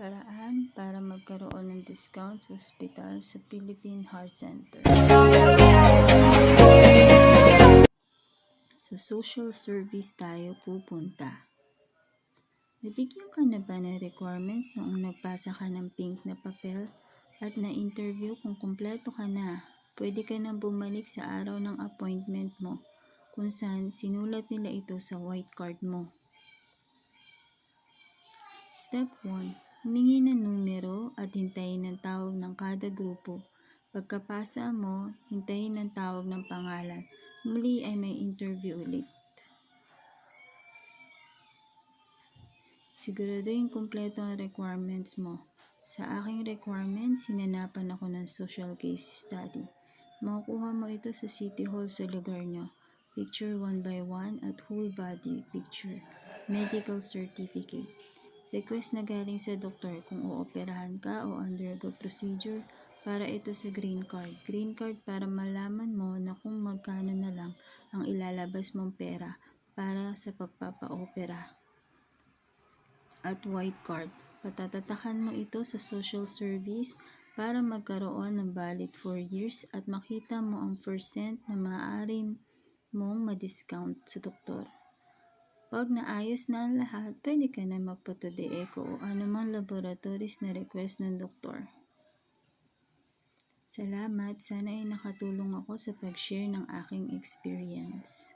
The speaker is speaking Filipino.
Paraan para magkaroon ng discount sa ospital sa Philippine Heart Center. Sa social service tayo pupunta. Nabigyan ka na ba ng requirements noong nagpasa ka ng pink na papel at na-interview kung kumpleto ka na? Pwede ka nang bumalik sa araw ng appointment mo kung saan sinulat nila ito sa white card mo. Step 1. Humingi ng numero at hintayin ng tawag ng kada grupo. Pagkapasa mo, hintayin ng tawag ng pangalan. Muli ay may interview ulit. Siguraduhin kumpleto ang requirements mo. Sa aking requirements, sinanapan ako ng social case study. Makukuha mo ito sa City Hall sa lugar nyo. Picture 1 by 1 at whole body picture. Medical certificate. Request na galing sa doktor kung uoperahan ka o undergo procedure para ito sa green card. Green card para malaman mo na kung magkano na lang ang ilalabas mong pera para sa pagpapa-opera. At white card. Patatatakan mo ito sa social service para magkaroon ng valid 4 years at makita mo ang percent na maaari mong ma-discount sa doktor. Pag naayos na ang lahat, pwede ka na magpatude echo o anumang laboratories na request ng doktor. Salamat, sana ay nakatulong ako sa pag-share ng aking experience.